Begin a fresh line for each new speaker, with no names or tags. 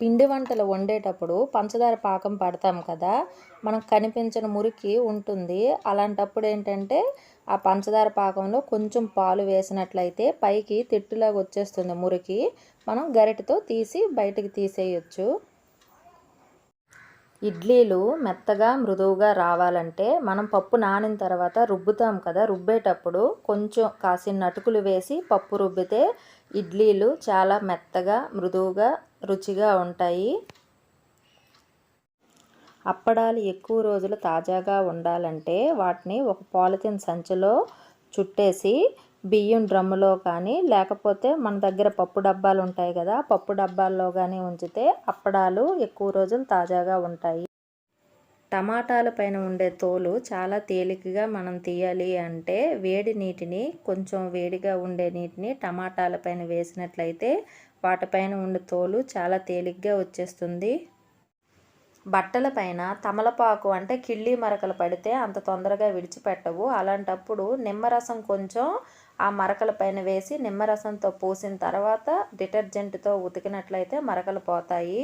పిండి వంటలు వండేటప్పుడు పంచదార పాకం పడతాం కదా మనకు కనిపించిన మురికి ఉంటుంది. అలాంటప్పుడు ఏంటంటే ఆ పంచదార పాకంలో కొంచెం పాలు వేసినట్లయితే పైకి తిట్టులాగా వచ్చేస్తుంది మురికి. మనం గరిటతో తీసి బయటికి తీసేయచ్చు. ఇడ్లీలు మెత్తగా మృదువుగా రావాలంటే మనం పప్పు నానిన తర్వాత రుబ్బుతాం కదా రుబ్బేటప్పుడు కొంచెం కాసిన అటుకులు వేసి పప్పు రుబ్బితే ఇడ్లీలు చాలా మెత్తగా మృదువుగా రుచిగా ఉంటాయి. అప్పడాలు ఎక్కువ రోజులు తాజాగా ఉండాలంటే వాటిని ఒక పాలిథిన్ సంచిలో చుట్టేసి బియ్యం డ్రమ్ములో కానీ లేకపోతే మన దగ్గర పప్పు డబ్బాలు ఉంటాయి కదా పప్పు డబ్బాల్లో కానీ ఉంచితే అప్పడాలు ఎక్కువ రోజులు తాజాగా ఉంటాయి. టమాటాల పైన ఉండే తోలు చాలా తేలికగా మనం తీయాలి అంటే వేడి నీటిని కొంచెం వేడిగా ఉండే నీటిని టమాటాల పైన వేసినట్లయితే వాటిపైన ఉండే తోలు చాలా తేలిగ్గా వచ్చేస్తుంది. బట్టల పైన తమలపాకు అంటే కిళ్ళి మరకలు పడితే అంత తొందరగా విడిచిపెట్టవు. అలాంటప్పుడు నిమ్మరసం కొంచెం ఆ మరకల పైన వేసి నిమ్మరసంతో పూసిన తర్వాత డిటర్జెంట్తో ఉతికినట్లయితే మరకలు పోతాయి.